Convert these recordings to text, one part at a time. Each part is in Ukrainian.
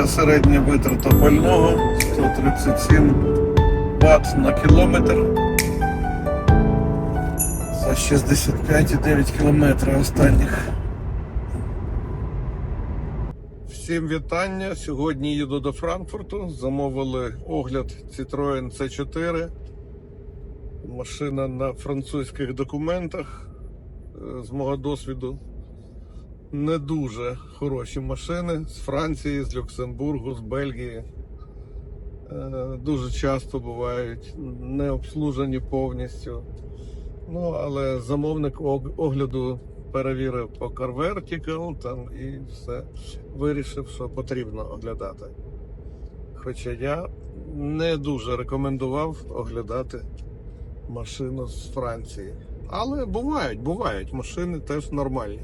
Така середня витрата пального 137 Вт на кілометр. За 65,9 кілометрів останніх. Всім вітання. Сьогодні їду до Франкфурту. Замовили огляд Citroen C4. Машина на французьких документах. Е, З мого досвіду не дуже хороші машини з Франції, з Люксембургу, з Бельгії. Е, Дуже часто бувають не обслужені повністю. Ну, але замовник огляду перевірив по Car Vertical там і все вирішив, що потрібно оглядати. Хоча я не дуже рекомендував оглядати машину з Франції. Але бувають, бувають, машини теж нормальні.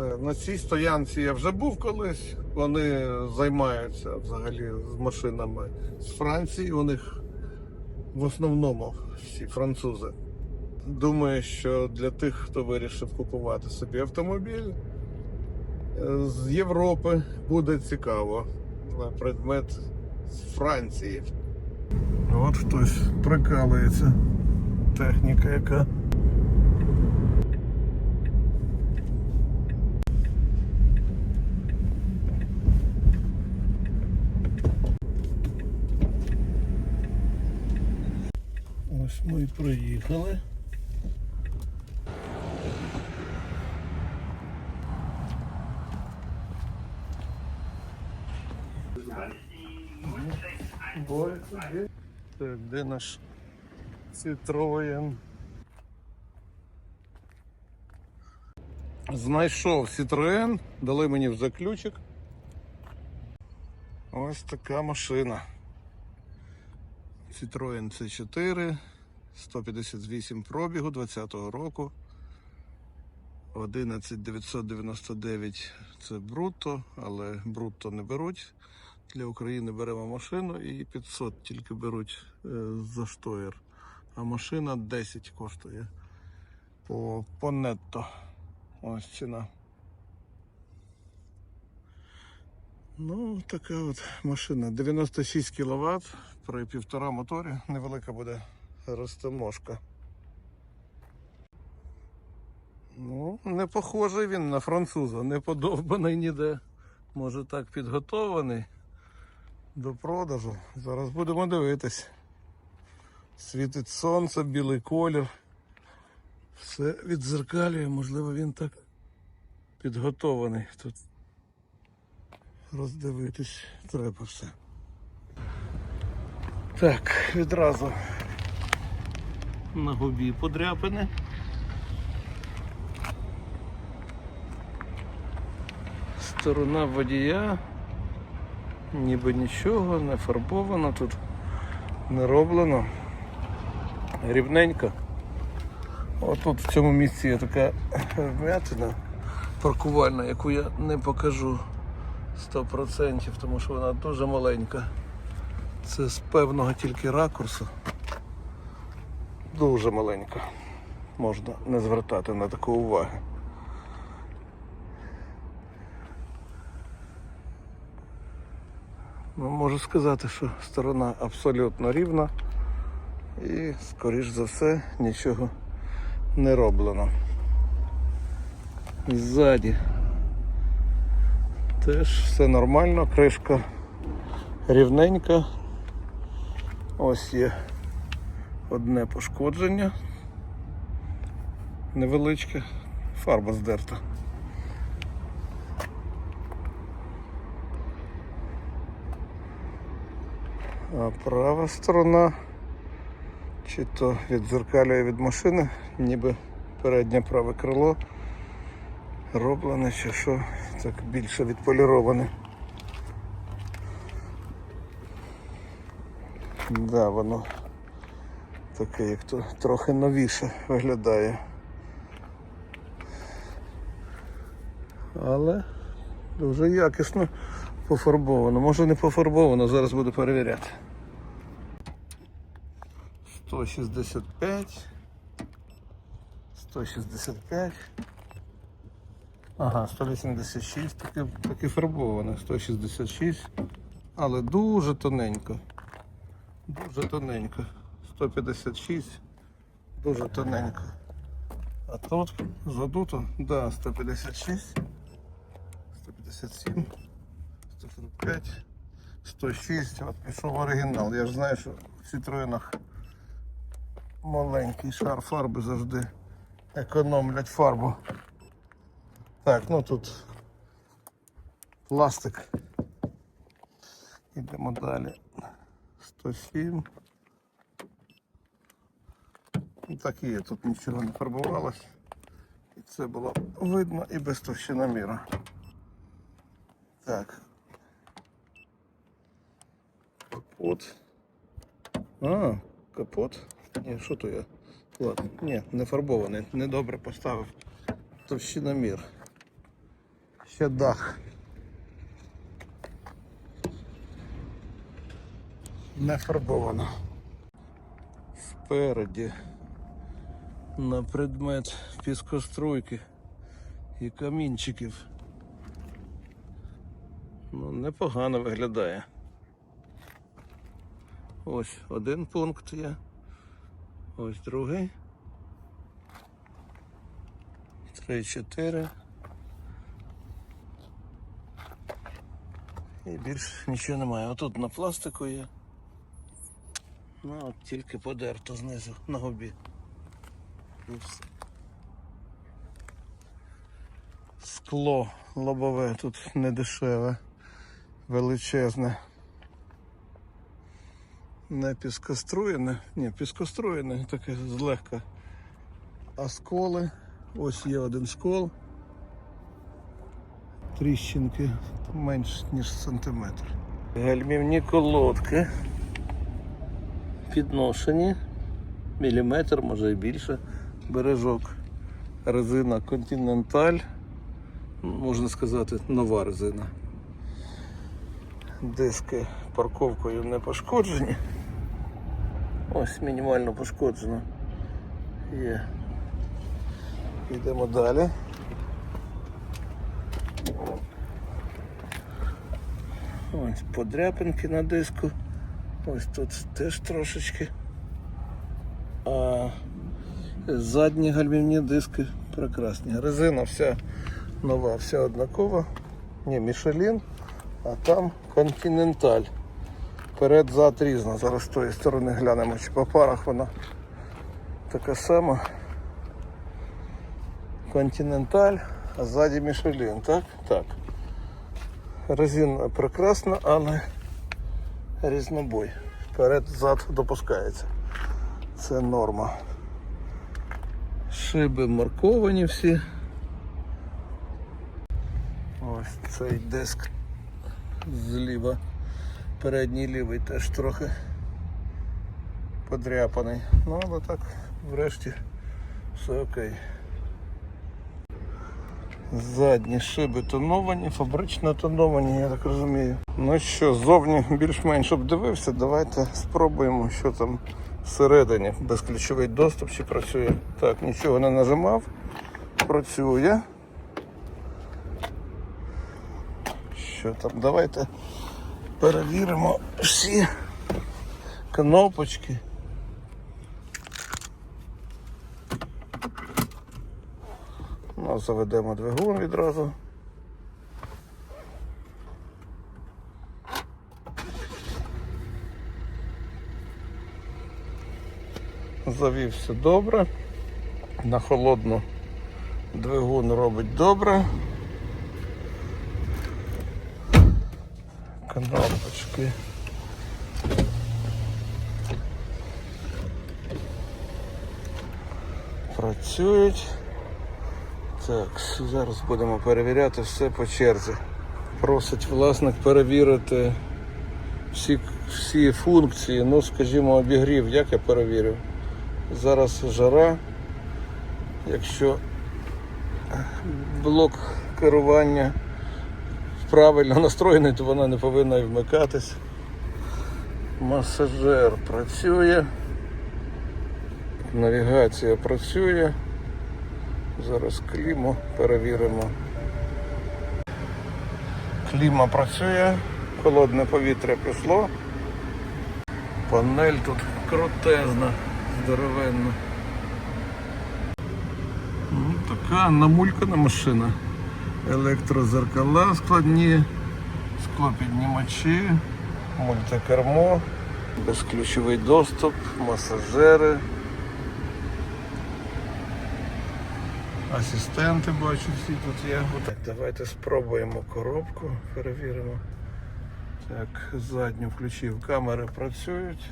Е, На цій стоянці я вже був колись. Вони займаються взагалі з машинами з Франції. У них в основному всі французи. Думаю, що для тих, хто вирішив купувати собі автомобіль е, з Європи, буде цікаво на предмет з Франції. От хтось прикалується. Техніка яка. Ось ми і приїхали. Так, де наш Citroen? Знайшов Citroen, дали мені в заключик. Ось така машина. Citroen C4, 158 пробігу 20-го року. 11999 це брутто, але брутто не беруть. Для України беремо машину і 500 тільки беруть е, за штоєр. А машина 10 коштує по, по нетто. Ось ціна. Ну, така от машина. 96 кВт при півтора моторі. Невелика буде розтаможка. Ну, не похожий він на француза, не подовбаний ніде. Може так підготований до продажу. Зараз будемо дивитись. Світить сонце, білий колір. Все відзеркалює, можливо, він так підготований. Тут роздивитись треба все. Так, відразу на губі подряпини. Сторона водія. Ніби нічого, не фарбовано тут, не роблено. Рівненько. Отут в цьому місці є така вмятина паркувальна, яку я не покажу 100%, тому що вона дуже маленька. Це з певного тільки ракурсу. Дуже маленька. Можна не звертати на таку уваги. Ну, можу сказати, що сторона абсолютно рівна і, скоріш за все, нічого не роблено. Ззаді теж все нормально, кришка рівненька. Ось є одне пошкодження. Невеличке, фарба здерта. А права сторона чи то відзеркалює від машини, ніби переднє праве крило роблене, чи що так більше відполіроване. Да, воно таке, як то трохи новіше виглядає. Але дуже якісно пофарбовано. Може не пофарбовано, зараз буду перевіряти. 165. 165. Ага, 186, таке, таке фарбоване, 166, але дуже тоненько. Дуже тоненько. 156, дуже тоненько. А тут задуто, да, 156, 157, 145, 106. От пішов оригінал. Я ж знаю, що в Citroёnах маленький шар фарби завжди економлять фарбу. Так, ну тут пластик. Йдемо далі. 107. Ну, Так і є, тут нічого не фарбувалось. І це було видно і без товщиноміра. Так. Капот. А, капот. Ні, що то я? Ладно, ні, не фарбований, недобре поставив. Товщиномір. Ще дах. Не фарбовано. Спереді на предмет піскоструйки і камінчиків. Ну, непогано виглядає. Ось один пункт є. Ось другий. Три, чотири. І більш нічого немає. Отут на пластику є. Ну, от тільки подерто знизу на губі. Все. Скло лобове тут не дешеве, величезне. Не піскоструєне, ні, піскоструєне, таке злегка. А сколи, ось є один скол. Тріщинки менш ніж сантиметр. Гальмівні колодки підношені. Міліметр, може і більше. Бережок. Резина Continental. Можна сказати, нова резина. Диски парковкою не пошкоджені. Ось мінімально пошкоджено. Є. Йдемо далі. Ось подряпинки на диску. Ось тут теж трошечки. А задні гальмівні диски прекрасні. Резина вся нова, вся однакова. Ні, Мішелін, а там Континенталь. Перед зад різно. Зараз з тої сторони глянемо, чи по парах вона така сама. Континенталь, а ззаді Мішелін, так? Так. Резина прекрасна, але різнобой. Вперед зад допускається. Це норма. Шиби марковані всі. Ось цей диск зліва. Передній лівий теж трохи подряпаний. Ну, але так, врешті, все окей. Задні шиби тоновані, фабрично тоновані, я так розумію. Ну що, ззовні більш-менш обдивився. Давайте спробуємо, що там всередині. Безключовий доступ чи працює. Так, нічого не нажимав. Працює. Що там? Давайте перевіримо всі кнопочки. Ну, заведемо двигун відразу. Завівся добре. На холодну двигун робить добре. Кнопочки. Працюють. Так, зараз будемо перевіряти все по черзі. Просить власник перевірити всі, всі функції, ну скажімо, обігрів, як я перевірю. Зараз жара. Якщо блок керування правильно настроєний, то вона не повинна і вмикатись. Масажер працює. Навігація працює. Зараз кліму перевіримо. Кліма працює, холодне повітря пішло. Панель тут крутезна, здоровенна. Ну, така намулькана машина. Електрозеркала складні, склопіднімачі, мультикермо, безключовий доступ, масажери. Асистенти бачу, всі тут є. Так, давайте спробуємо коробку, перевіримо. Так, задню включив, камери працюють.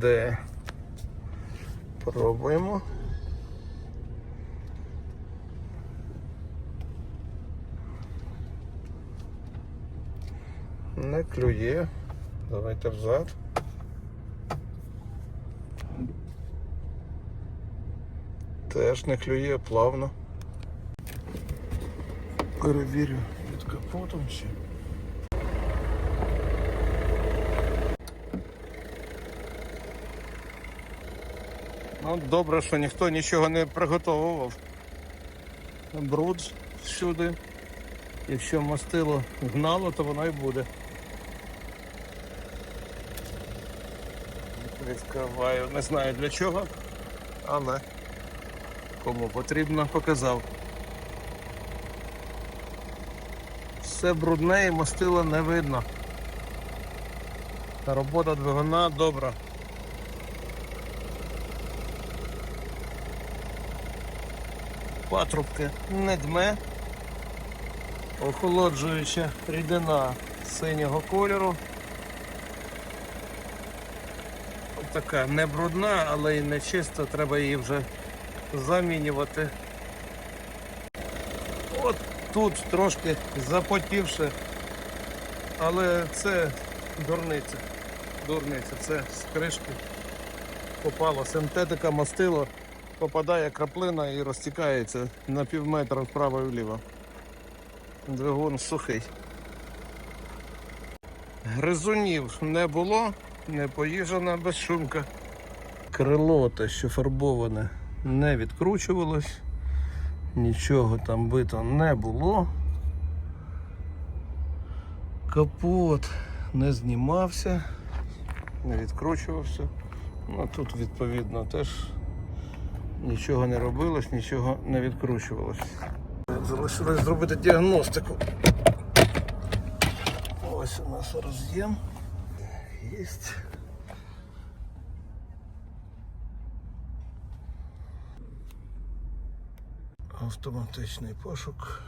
Де? Пробуємо. Не клює. Давайте взад. Теж не клює плавно. Перевірю під капотом ще. Ну, добре, що ніхто нічого не приготовував. Бруд всюди. Якщо мастило гнало, то воно і буде. Відкриваю, не знаю для чого, але кому потрібно, показав. Все брудне і мастила не видно. Та робота двигуна добра. Патрубки не дме. Охолоджуюча рідина синього кольору. От така не брудна, але й не чиста, треба її вже замінювати. От тут трошки запотівши, але це дурниця. Дурниця, це з кришки попало. Синтетика мастило, попадає краплина і розтікається на пів метра вправо і вліво. Двигун сухий. Гризунів не було, не поїжджена безшумка. Крило те, що фарбоване, не відкручувалось, нічого там бито не було. Капот не знімався, не відкручувався. Ну тут відповідно теж нічого не робилось, нічого не відкручувалось. Залишилось зробити діагностику. Ось у нас роз'єм. Єсть. Автоматичний пошук.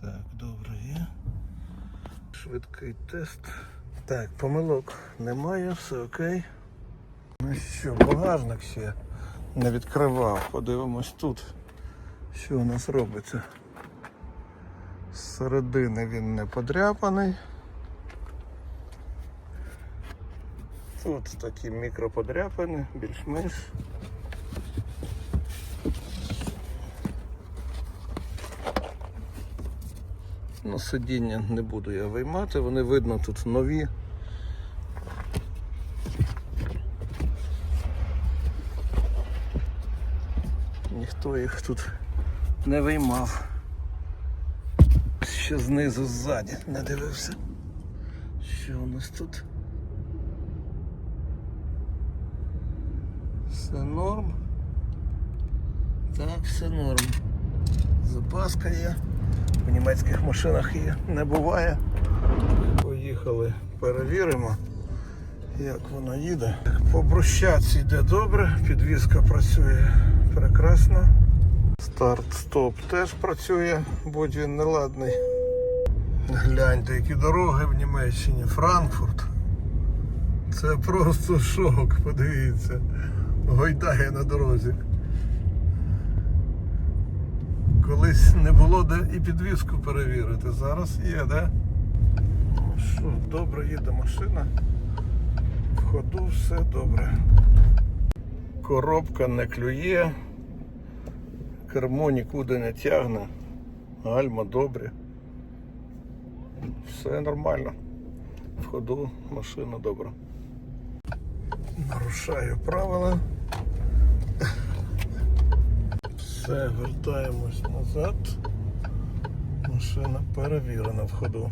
Так, добре є. Швидкий тест. Так, помилок немає, все окей. Ну що, багажник ще не відкривав. Подивимось тут, що у нас робиться. З середини він не подряпаний. Тут такі мікроподряпини, більш-менш. Ну, сидіння не буду я виймати, вони видно тут нові. Ніхто їх тут не виймав. Ще знизу ззаді не дивився. Що у нас тут? Все норм. Так, все норм. Запаска є. В німецьких машинах її не буває. Поїхали, перевіримо, як воно їде. По брусчатці йде добре, підвізка працює прекрасно. Старт-стоп теж працює, будь він неладний. Гляньте, які дороги в Німеччині, Франкфурт. Це просто шок, подивіться. Гойдає на дорозі. Колись не було де і підвізку перевірити. Зараз є, де? Що, добре їде машина. В ходу все добре. Коробка не клює. Кермо нікуди не тягне. Гальма добрі. Все нормально. В ходу машина добра. Нарушаю правила. Все, вертаємось назад. Машина перевірена в ходу.